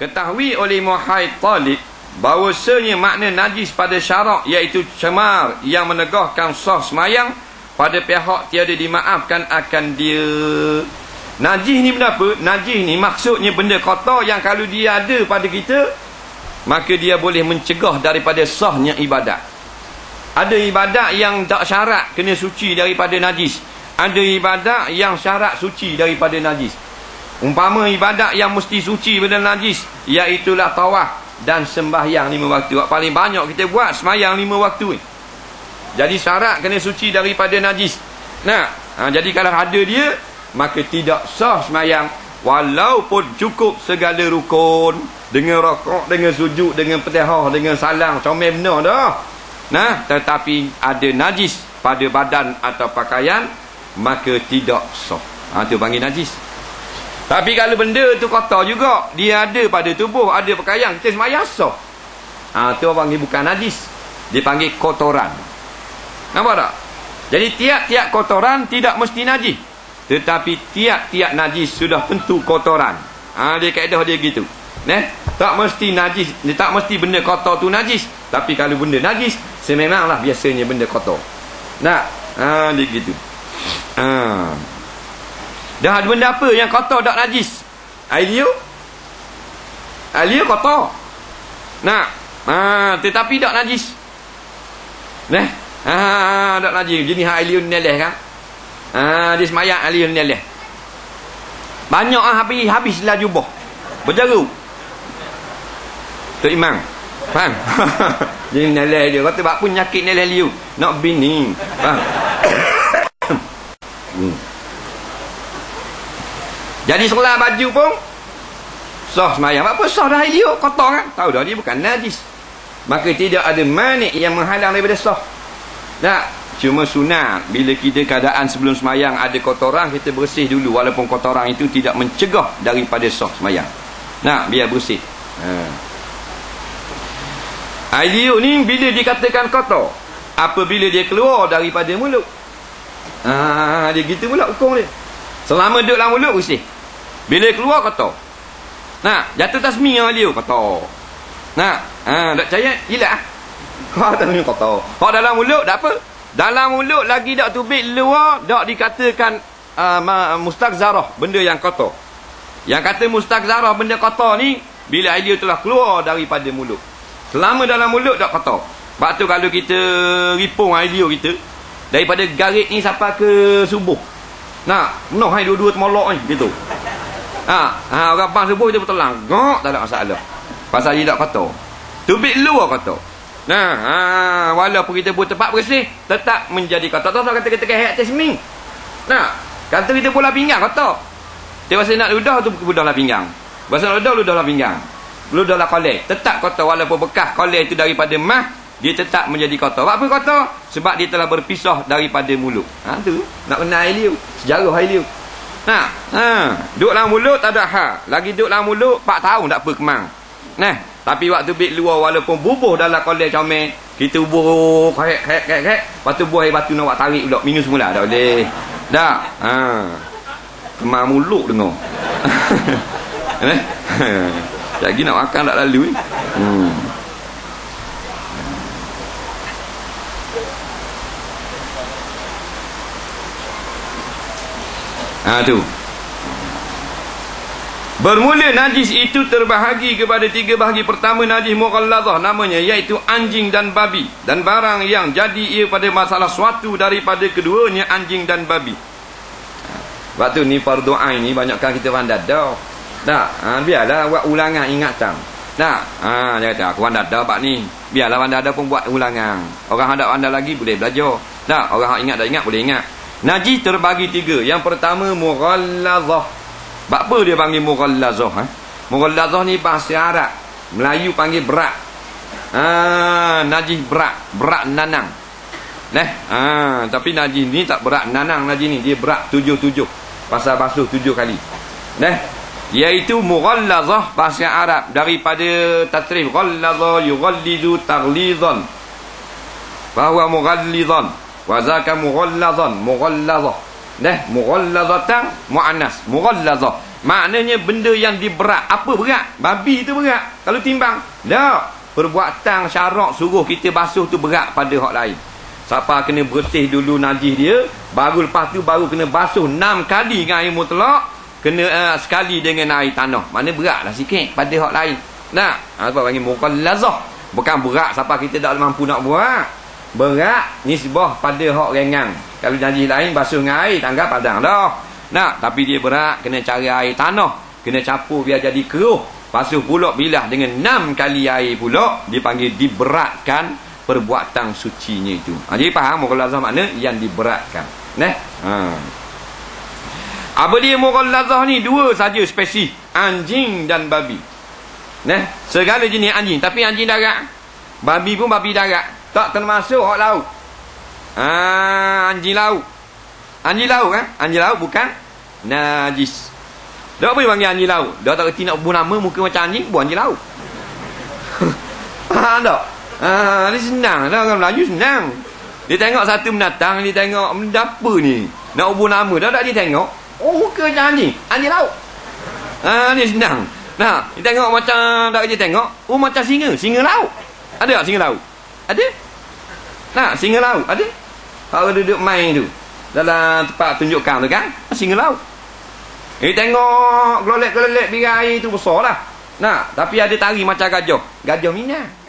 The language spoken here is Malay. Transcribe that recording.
ketahui oleh Muhammad Talib bahawasanya makna najis pada syarak iaitu cemar yang menegahkan sah semayang pada pihak tiada dimaafkan akan dia najis ni benda apa? najis ni maksudnya benda kotor yang kalau dia ada pada kita maka dia boleh mencegah daripada sahnya ibadat ada ibadat yang tak syarat kena suci daripada najis. Ada ibadat yang syarat suci daripada najis. Umpama ibadat yang mesti suci daripada najis. Iaitulah tawaf dan sembahyang lima waktu. Paling banyak kita buat sembahyang lima waktu. Jadi syarat kena suci daripada najis. Nah, ha, jadi kalau ada dia, maka tidak sah sembahyang. Walaupun cukup segala rukun. Dengan rokok, dengan sujud, dengan petihah, dengan salang. Comel benar dah. Nah, tetapi ada najis pada badan atau pakaian maka tidak sah. Ha tu panggil najis. Tapi kalau benda tu kotor juga, dia ada pada tubuh, ada pakaian, kita sembahyang sah. Ha tu orang panggil bukan najis. Dia panggil kotoran. Nampak tak? Jadi tiap-tiap kotoran tidak mesti najis. Tetapi tiap-tiap najis sudah tentu kotoran. Ha dia kaedah dia gitu. Neh, tak mesti najis, dia tak mesti benda kotor tu najis. Tapi kalau benda najis, sememanglah biasanya benda kotor. Nak? Ha, dia gitu. Ha. Dah ada benda apa yang kotor tak najis? Air liu? Air liu kotor. Nak? Ha, tetapi tak najis. Neh? Ha, tak najis. Jenis air liu ni kan? Ha, dia semayak air liu ni Banyak ah habis habislah jubah. Berjaru. Tok Imam. Faham? Jadi neleh dia kata pun nyakit neleh liu. Nak bini. Faham? hmm. Jadi sekolah baju pun sah semayang. Apa sah dah liu? Kotor kan? Tahu dah dia bukan najis. Maka tidak ada manik yang menghalang daripada sah. Tak. Cuma sunat bila kita keadaan sebelum semayang ada kotoran kita bersih dulu walaupun kotoran itu tidak mencegah daripada sah semayang. Nak biar bersih. Ha. Liuk ni bila dikatakan kotor? Apabila dia keluar daripada mulut. Ah, dia gitu pula hukum dia. Selama duduk dalam mulut bersih. Bila keluar kotor. Nah, jatuh tasmi yang liuk kotor. Nah, ah, tak percaya? Gila ah. Kau tak ni kotor. Kau dalam mulut tak apa? Dalam mulut lagi tak tubik luar, tak dikatakan uh, mustaqzarah, benda yang kotor. Yang kata mustaqzarah benda kotor ni bila air telah keluar daripada mulut. Selama dalam mulut tak kotor. Sebab tu kalau kita ripung liur kita, daripada garit ni sampai ke subuh. Nak, penuh hai dua-dua temolok ni, gitu. Ha, ha orang bang subuh kita bertelang. Gok, tak ada masalah. Pasal dia tak kotor. Tubik luar kotor. Nah, ha, walaupun kita buat tempat bersih, tetap menjadi kotor. Tak kata-kata kehat atas mi. Nah, kata kita bola pinggang kotor. Dia rasa nak ludah tu ludahlah pinggang. Rasa nak ludah, ludahlah pinggang ludahlah kolej tetap kotor walaupun bekas kolej itu daripada mah dia tetap menjadi kotor apa kotor sebab dia telah berpisah daripada mulut ha tu nak kenal air liu sejarah air liu ha ha. Duduk dalam mulut tak ada hal lagi duduk dalam mulut 4 tahun tak apa kemang. Nah tapi waktu bit luar walaupun bubuh dalam kolej comel kita bubuh kek kek kek kek lepas tu buah batu nak buat tarik pula minum semula tak boleh. Dah ha. Kemang mulut dengar. Eh? Lagi nak makan tak lalu ni. Hmm. Ha tu. Bermula najis itu terbahagi kepada tiga bahagi pertama najis mughallazah namanya iaitu anjing dan babi dan barang yang jadi ia pada masalah suatu daripada keduanya anjing dan babi. Waktu ni fardu ain ni banyakkan kita pandai dah. Tak, ha, biarlah buat ulangan ingatan. Tak, ha, dia kata, aku anda ada pak ni. Biarlah anda ada pun buat ulangan. Orang hadap anda lagi boleh belajar. Tak, orang ingat dah ingat boleh ingat. Najis terbagi tiga. Yang pertama, mughallazah. Bak apa dia panggil mughallazah? Ha? Mughallazah ni bahasa Arab. Melayu panggil berat. Ha, najis berat. Berat nanang. Neh, ha, tapi najis ni tak berat nanang najis ni. Dia berat tujuh-tujuh. Pasal basuh tujuh kali. Neh, iaitu mughallazah bahasa Arab daripada tasrif ghallaza yughallizu taghlizan bahwa mughallizan wa zaka mughallazan mughallazah dah mughallazatan muannas mughallazah Maknanya benda yang diberat. Apa berat? Babi tu berat. Kalau timbang. Tak. Perbuatan syarak suruh kita basuh tu berat pada hak lain. Siapa kena bersih dulu najis dia. Baru lepas tu baru kena basuh enam kali dengan air mutlak. Kena uh, sekali dengan air tanah. Mana berat lah sikit pada hak lain. Nah, sebab panggil mukal lazah. Bukan berat siapa kita tak mampu nak buat. Berat nisbah pada hak rengang. Kalau najis lain basuh dengan air tangga padang dah. Nak, tapi dia berat, kena cari air tanah. Kena capur biar jadi keruh. Pasuh pulak bilah dengan enam kali air pulak. Dia panggil diberatkan perbuatan sucinya itu. Ha, jadi faham mughalazah makna yang diberatkan. Nah. Ha. Apa dia mughalazah ni? Dua saja spesies. Anjing dan babi. Nah, segala jenis anjing. Tapi anjing darat. Babi pun babi darat. Tak termasuk hak laut. Ah, anjing laut. Anjing laut kan? Anjing laut bukan najis. Dia apa panggil anjing laut? Dia tak reti nak bunuh nama muka macam anjing, buat anjing laut. ha tak? Ha, ni senang. Dah orang Melayu senang. Dia tengok satu menatang, dia tengok benda apa ni? Nak ubur nama, dah tak dia tengok. Oh, muka macam anjing. Anjing laut. Ha, ni senang. Nah, dia tengok macam tak dia tengok. Oh, macam singa. Singa laut. Ada tak singa laut? Ada? Nah, singa laut. Ada? Kalau duduk main tu. Dalam tempat tunjukkan tu kan? Singa laut. Eh tengok gelolek-gelolek birai tu besar lah. Nah, tapi ada tari macam gajah. Gajah minyak.